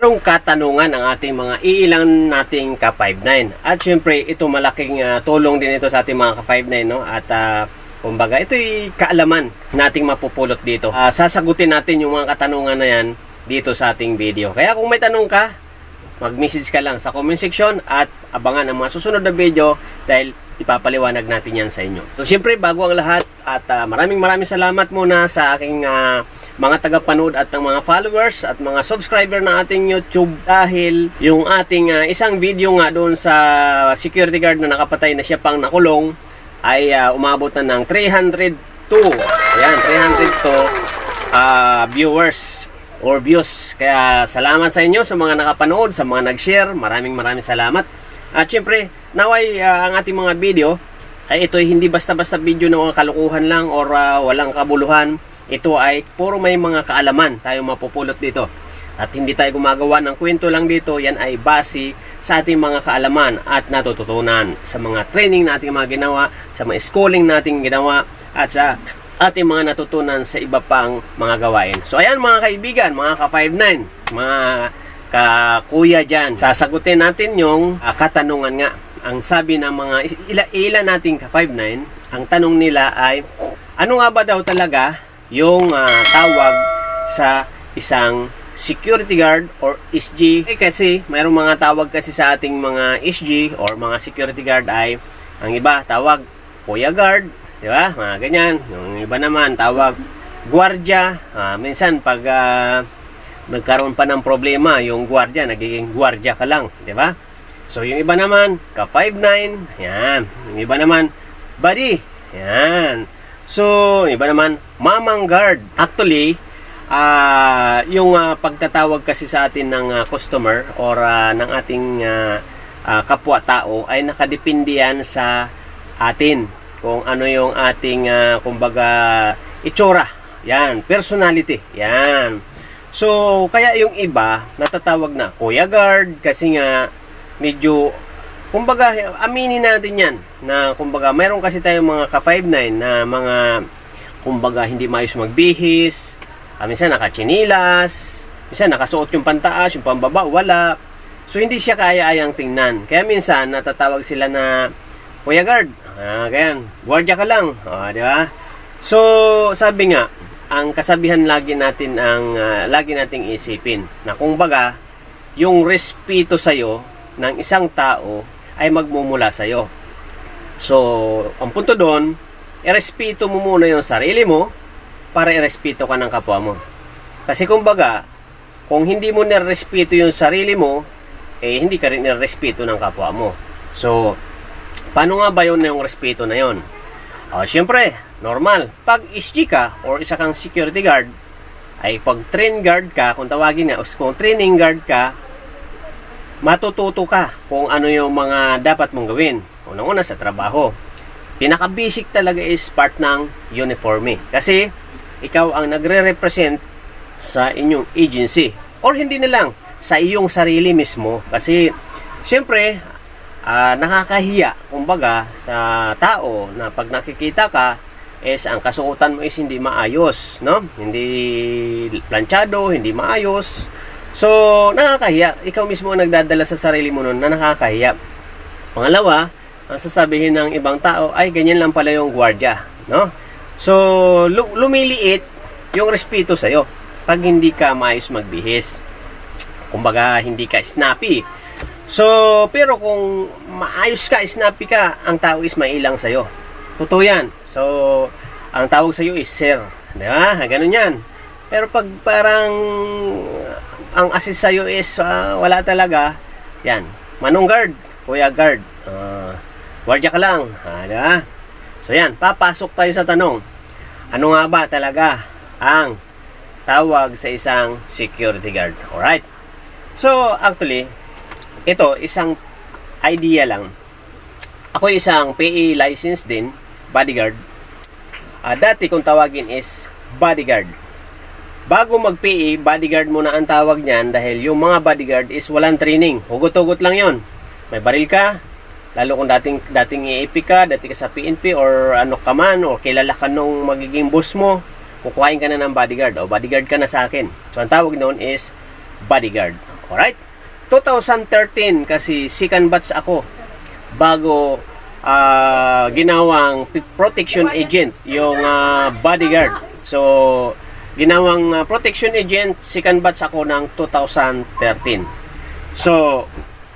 Merong katanungan ang ating mga iilang nating ka-59. At syempre, ito malaking ah, tulong din ito sa ating mga ka-59, no? At ah, kumbaga, ito'y kaalaman nating mapupulot dito. Ah, sasagutin natin yung mga katanungan na yan dito sa ating video. Kaya kung may tanong ka, mag-message ka lang sa comment section at abangan ang mga susunod na video dahil ipapaliwanag natin yan sa inyo. So siyempre bago ang lahat at ah, maraming maraming salamat muna sa aking ah, mga tagapanood at ng mga followers at mga subscriber ng ating YouTube dahil yung ating ah, isang video nga doon sa security guard na nakapatay na siya pang nakulong ay ah, umabot na ng 302. Ayan, 302 ah, viewers or views. Kaya salamat sa inyo sa mga nakapanood, sa mga nag-share. Maraming maraming salamat. At syempre, naway ah, ang ating mga video ay ito ay hindi basta-basta video ng mga kalukuhan lang or ah, walang kabuluhan. Ito ay puro may mga kaalaman tayo mapupulot dito. At hindi tayo gumagawa ng kwento lang dito, yan ay base sa ating mga kaalaman at natututunan sa mga training nating mga ginawa, sa mga schooling nating ginawa, at sa ating mga natutunan sa iba pang mga gawain. So ayan mga kaibigan, mga ka-59, mga ka-kuya dyan, sasagutin natin yung ah, katanungan nga. Ang sabi ng mga ila, ila nating ka-59, ang tanong nila ay, ano nga ba daw talaga yung ah, tawag sa isang security guard or SG eh, kasi mayroong mga tawag kasi sa ating mga SG or mga security guard ay ang iba tawag kuya guard di ba? Mga ganyan. Yung iba naman tawag gwardiya Ah, minsan pag ah, nagkaroon pa ng problema yung gwardiya nagiging gwardiya ka lang di ba? So yung iba naman ka 59 yan. Yung iba naman buddy yan. So yung iba naman mamang guard. Actually ah yung ah, pagtatawag kasi sa atin ng ah, customer or ah, ng ating ah, ah, kapwa-tao ay nakadepende yan sa atin. Kung ano yung ating ah, kumbaga itsura. Yan personality. Yan so kaya yung iba natatawag na kuya guard kasi nga medyo kumbaga aminin natin yan na kumbaga mayroon kasi tayong mga ka-59 na mga kumbaga hindi maayos magbihis Ah, minsan nakachinilas, minsan nakasuot yung pantaas, yung pambaba, wala. So, hindi siya kaya-ayang tingnan. Kaya minsan, natatawag sila na, Kuya Guard, ah, ganyan, gwardiya ka lang. Ah, di ba? So, sabi nga, ang kasabihan lagi natin ang ah, lagi nating isipin na kung baga yung respeto sa ng isang tao ay magmumula sa So, ang punto doon, irespeto mo muna yung sarili mo para irespeto ka ng kapwa mo. Kasi kumbaga, kung hindi mo nirespeto yung sarili mo, eh hindi ka rin nirespeto ng kapwa mo. So, paano nga ba yun yung respeto na yun? Uh, Siyempre, normal. Pag SG ka or isa kang security guard, ay pag train guard ka, kung tawagin na, o kung training guard ka, matututo ka kung ano yung mga dapat mong gawin. Unang-una sa trabaho. Pinaka-basic talaga is part ng uniforme. Kasi, ikaw ang nagre-represent sa inyong agency. Or hindi na lang, sa iyong sarili mismo. Kasi, syempre, ah, nakakahiya, kumbaga, sa tao na pag nakikita ka, is ang kasuotan mo is hindi maayos, no? Hindi planchado, hindi maayos. So, nakakahiya. Ikaw mismo ang nagdadala sa sarili mo nun na nakakahiya. Pangalawa, ang sasabihin ng ibang tao ay ganyan lang pala yung gwardiya, no? So, lu- lumiliit yung respeto sa'yo pag hindi ka maayos magbihis. Kumbaga, hindi ka snappy. So, pero kung maayos ka, snappy ka, ang tao is mailang sa'yo. Totoo yan. So, ang tawag sa'yo is sir. Di ba? Ganun yan. Pero pag parang ang assist sa'yo is ah, wala talaga, yan. Manong guard, kuya guard. Ah, gwardiya ka lang. Ah, di ba? So yan, papasok tayo sa tanong. Ano nga ba talaga ang tawag sa isang security guard? Alright. So, actually, ito, isang idea lang. Ako isang PE license din, bodyguard. Ah, dati kung tawagin is bodyguard. Bago mag-PE, bodyguard muna ang tawag niyan dahil yung mga bodyguard is walang training. Hugot-hugot lang yon. May baril ka, lalo kung dating dating EAP ka, dati ka sa PNP or ano ka man or kilala ka nung magiging boss mo, kukuhain ka na ng bodyguard o bodyguard ka na sa akin. So ang tawag noon is bodyguard. Alright? 2013 kasi second batch ako bago ah, ginawang protection agent yung ah, bodyguard. So, ginawang ah, protection agent second batch ako ng 2013. So,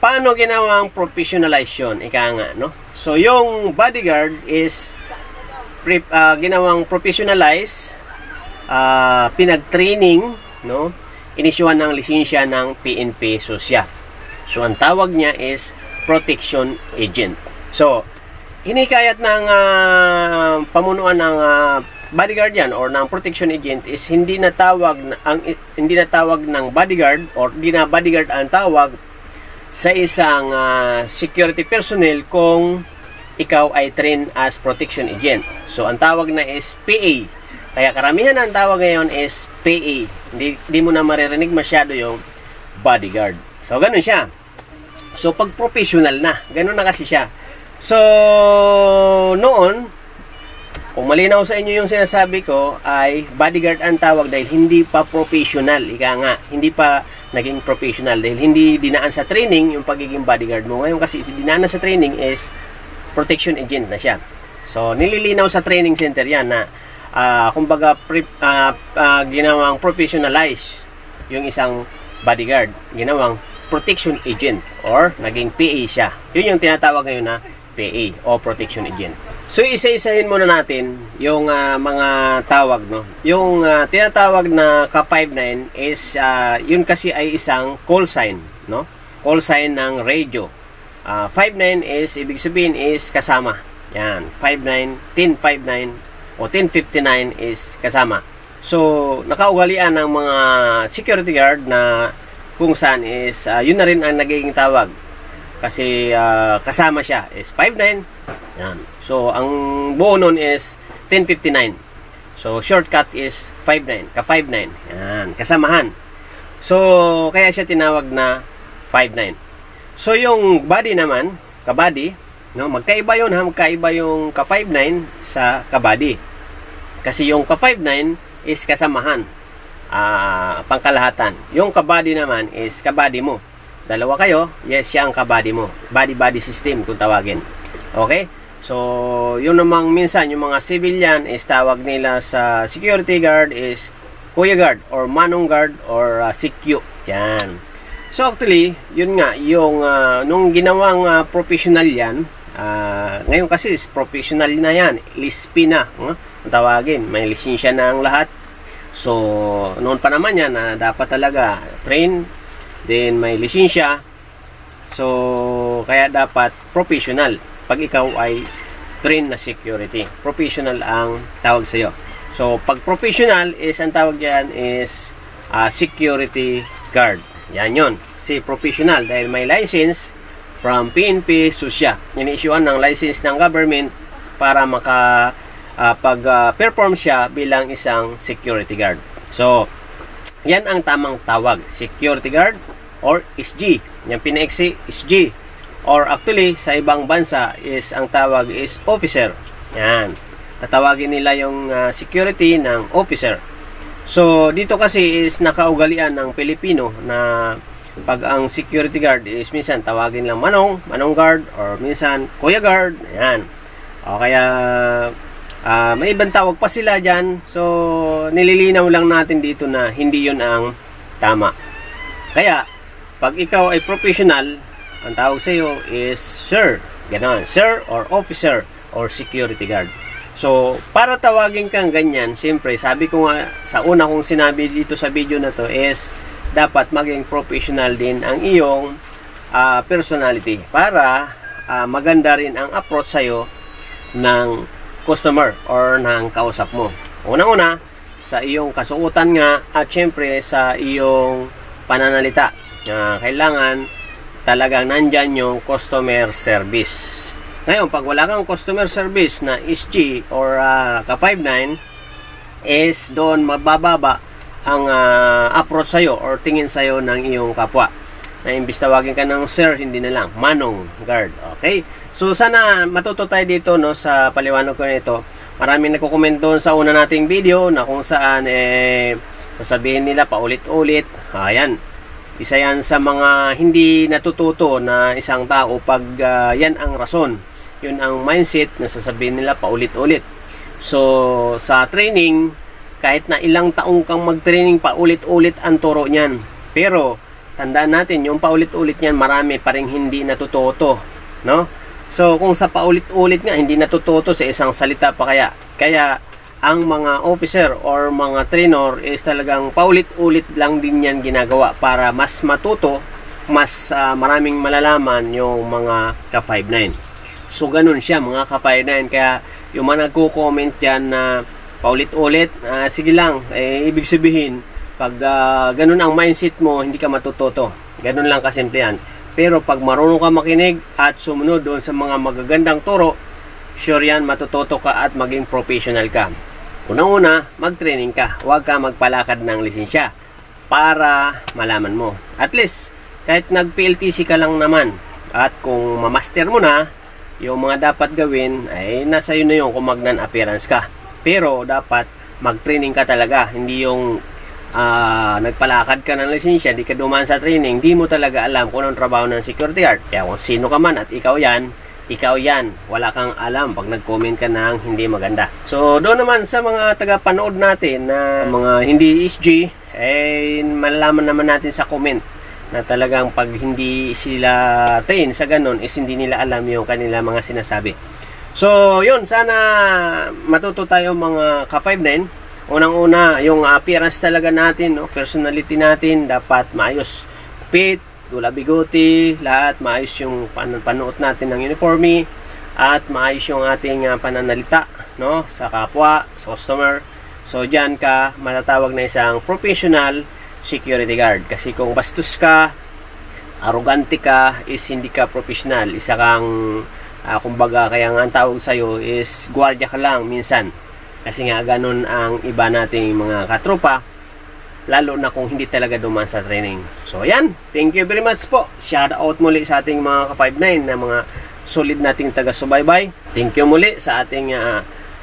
paano ginawang professionalization? Ika nga, no? So, yung bodyguard is pre, ah, ginawang professionalize, ah, pinag-training, no? Inisyuhan ng lisensya ng PNP Susya. So, ang tawag niya is protection agent. So, hinikayat ng ah, pamunuan ng ah, bodyguard yan or ng protection agent is hindi natawag na- ang hindi natawag ng bodyguard or hindi na bodyguard ang tawag sa isang ah, security personnel kung ikaw ay trained as protection agent. So, ang tawag na is PA. Kaya karamihan ang tawag ngayon is PA. Hindi, hindi mo na maririnig masyado yung bodyguard. So, ganun siya. So, pag professional na, ganun na kasi siya. So, noon, kung malinaw sa inyo yung sinasabi ko, ay bodyguard ang tawag dahil hindi pa professional. Ika nga, hindi pa naging professional dahil hindi dinaan sa training yung pagiging bodyguard mo. Ngayon kasi si dinaan na sa training is protection agent na siya. So, nililinaw sa training center yan na ah, kumbaga pre, ah, ah, ginawang professionalize yung isang bodyguard. Ginawang protection agent or naging PA siya. Yun yung tinatawag ngayon na PA o protection agent. So isa-isahin muna natin yung ah, mga tawag no. Yung ah, tinatawag na Ka59 is ah, yun kasi ay isang call sign no. Call sign ng radio. Ah, 59 is ibig sabihin is kasama. Yan, 59, 1059 o 1059 is kasama. So, nakaugalian ng mga security guard na kung saan is ah, yun na rin ang nagiging tawag. Kasi ah, kasama siya is 59. Yan. So, ang buo nun is 1059. So, shortcut is 59. Ka-59. Yan. Kasamahan. So, kaya siya tinawag na 59. So, yung body naman, kabady, no, magkaiba yun ha, magkaiba yung ka-59 sa kabady. Kasi yung ka-59 is kasamahan, ah, pangkalahatan. Yung kabady naman is kabady mo. Dalawa kayo, yes, siya ang kabady mo. Body-body system kung tawagin. Okay? So, yun namang minsan, yung mga civilian is tawag nila sa security guard is kuya guard or manong guard or uh. Yan. So actually, yun nga, yung ah, nung ginawang ah, professional yan, ah, ngayon kasi is professional na yan, LISP na, ang tawagin, may lisensya na ang lahat. So, noon pa naman yan na dapat talaga train, then may lisensya. So, kaya dapat professional pag ikaw ay train na security. Professional ang tawag sa'yo. So, pag professional is ang tawag yan is ah, security guard. Yan yon. Si professional dahil may license from PNP Susya. Ini-issuean ng license ng government para maka ah, pag-perform siya bilang isang security guard. So, yan ang tamang tawag. Security guard or SG. Yan pinaiksi, SG. Or actually, sa ibang bansa is ang tawag is officer. Yan. Tatawagin nila yung ah, security ng officer. So, dito kasi is nakaugalian ng Pilipino na pag ang security guard is minsan tawagin lang manong, manong guard, or minsan kuya guard, ayan. O kaya, ah, may ibang tawag pa sila dyan. So, nililinaw lang natin dito na hindi yun ang tama. Kaya, pag ikaw ay professional, ang tawag sa iyo is sir. Ganon, sir or officer or security guard. So, para tawagin kang ganyan, siyempre, sabi ko nga sa una kong sinabi dito sa video na to is dapat maging professional din ang iyong ah, personality para ah, maganda rin ang approach sa'yo ng customer or ng kausap mo. Unang-una, sa iyong kasuotan nga at syempre sa iyong pananalita. Ah, kailangan talagang nandyan yung customer service. Ngayon, pag wala kang customer service na SG or ah, ka-59, is doon mabababa ang ah, approach sa'yo or tingin sa'yo ng iyong kapwa. Na imbis tawagin ka ng sir, hindi na lang, manong guard. Okay? So, sana matuto tayo dito no, sa paliwanag ko nito. Maraming nagko-comment doon sa una nating video na kung saan eh, sasabihin nila paulit-ulit. Ayan. Isa yan sa mga hindi natututo na isang tao pag ah, yan ang rason. Yun ang mindset na sasabihin nila paulit-ulit. So, sa training, kahit na ilang taong kang mag-training paulit-ulit ang turo niyan. Pero, tandaan natin, yung paulit-ulit niyan, marami pa rin hindi natututo. No? So, kung sa paulit-ulit nga, hindi natututo sa isang salita pa kaya. Kaya, ang mga officer or mga trainer is talagang paulit-ulit lang din yan ginagawa para mas matuto, mas ah, maraming malalaman yung mga ka-59. So, ganun siya mga ka-59. Kaya, yung mga nagko-comment dyan na paulit-ulit, ah, sige lang, eh, ibig sabihin, pag ah, ganun ang mindset mo, hindi ka matututo. Ganun lang kasimple yan. Pero pag marunong ka makinig at sumunod doon sa mga magagandang turo, sure yan, matututo ka at maging professional ka. Unang-una, mag-training ka. Huwag ka magpalakad ng lisensya para malaman mo. At least, kahit nag-PLTC ka lang naman at kung mamaster mo na, yung mga dapat gawin ay nasa iyo na yung kung magnan appearance ka. Pero dapat mag-training ka talaga, hindi yung ah, nagpalakad ka ng lisensya, di ka dumaan sa training, di mo talaga alam kung anong trabaho ng security guard. Kaya kung sino ka man at ikaw yan, ikaw yan. Wala kang alam pag nag-comment ka ng hindi maganda. So, doon naman sa mga taga-panood natin na mga hindi ESG, eh, malalaman naman natin sa comment na talagang pag hindi sila train sa ganun is hindi nila alam yung kanila mga sinasabi. So, yun, sana matuto tayo mga ka-59. Unang-una, yung appearance talaga natin, no? personality natin, dapat maayos. Fit, dula bigote, lahat maayos yung pan panuot natin ng uniforme at maayos yung ating ah, pananalita no sa kapwa, sa customer. So diyan ka matatawag na isang professional security guard kasi kung bastos ka, arrogante ka is hindi ka professional. Isa kang ah, kumbaga kaya nga ang tawag sa is gwardiya ka lang minsan. Kasi nga ganun ang iba nating mga katropa lalo na kung hindi talaga duman sa training. So ayan, thank you very much po. Shout out muli sa ating mga ka-59 na mga solid nating taga-subaybay. Thank you muli sa ating ah,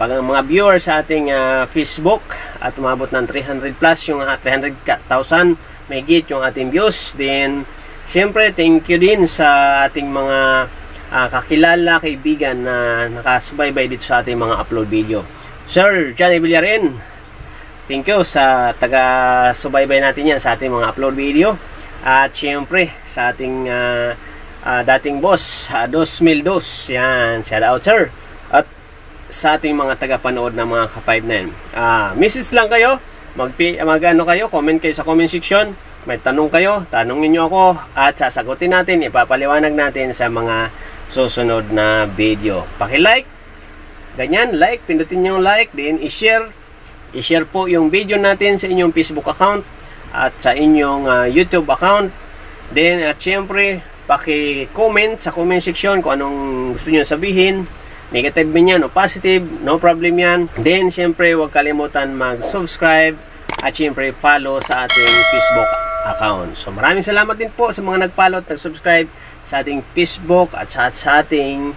pag mga viewers sa ating ah, Facebook at umabot ng 300 plus yung ah, 300,000 may git yung ating views. Then syempre thank you din sa ating mga ah, kakilala, kaibigan na nakasubaybay dito sa ating mga upload video. Sir Johnny Villarin, Thank you sa taga-subaybay natin yan sa ating mga upload video. At syempre sa ating ah, ah, dating boss, uh, Mil Dos. Yan, shout out sir. At sa ating mga taga-panood ng mga ka-59. Ah, message lang kayo, mag, mag ano kayo, comment kayo sa comment section. May tanong kayo, tanongin nyo ako at sasagutin natin, ipapaliwanag natin sa mga susunod na video. Paki-like, ganyan, like, pindutin yung like, then i-share i-share po yung video natin sa inyong Facebook account at sa inyong ah, YouTube account. Then, at syempre, paki-comment sa comment section kung anong gusto nyo sabihin. Negative man yan o positive, no problem yan. Then, syempre, huwag kalimutan mag-subscribe at syempre, follow sa ating Facebook account. So, maraming salamat din po sa mga nag-follow at nag-subscribe sa ating Facebook at sa, sa ating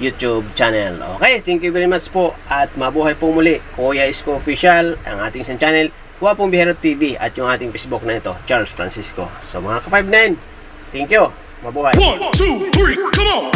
YouTube channel. Okay, thank you very much po at mabuhay po muli. Kuya Isko Official, ang ating isang channel, Guwapong Bihero TV at yung ating Facebook na ito, Charles Francisco. So mga ka-59, thank you. Mabuhay. One, two, three, come on!